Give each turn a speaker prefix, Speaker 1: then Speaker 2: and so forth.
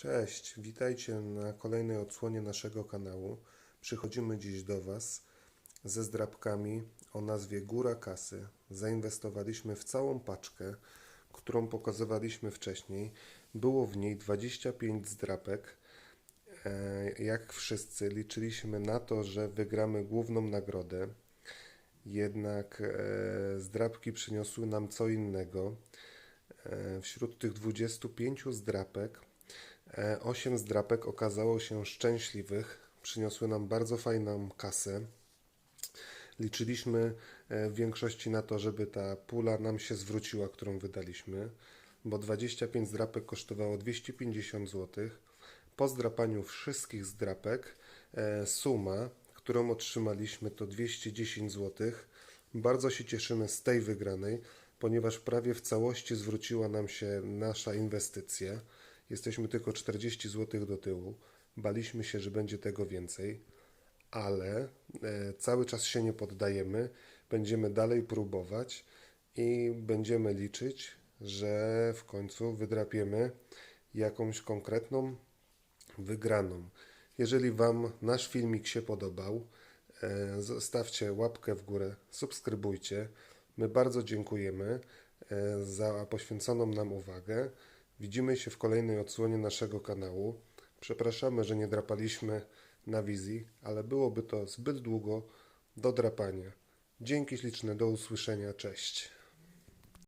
Speaker 1: Cześć, witajcie na kolejnej odsłonie naszego kanału. Przychodzimy dziś do Was ze zdrabkami o nazwie Góra Kasy. Zainwestowaliśmy w całą paczkę, którą pokazywaliśmy wcześniej. Było w niej 25 zdrabek. E, Jak wszyscy liczyliśmy na to, że wygramy główną nagrodę. Jednak e, zdrabki przyniosły nam co innego. E, Wśród tych 25 zdrapek Osiem zdrapek okazało się szczęśliwych, przyniosły nam bardzo fajną kasę. Liczyliśmy e, w większości na to, żeby ta pula nam się zwróciła, którą wydaliśmy, bo 25 zdrapek kosztowało 250 zł. Po zdrapaniu wszystkich zdrapek e, suma, którą otrzymaliśmy to 210 zł. Bardzo się cieszymy z tej wygranej, ponieważ prawie w całości zwróciła nam się nasza inwestycja. Jesteśmy tylko 40 zł do tyłu. Baliśmy się, że będzie tego więcej, ale e, cały czas się nie poddajemy. Będziemy dalej próbować i będziemy liczyć, że w końcu wydrapiemy jakąś konkretną wygraną. Jeżeli Wam nasz filmik się podobał, e, zostawcie łapkę w górę, subskrybujcie. My bardzo dziękujemy e, za poświęconą nam uwagę. Widzimy się w kolejnej odsłonie naszego kanału. Przepraszamy, że nie drapaliśmy na wizji, ale byłoby to zbyt długo do drapania. Dzięki śliczne, do usłyszenia, cześć.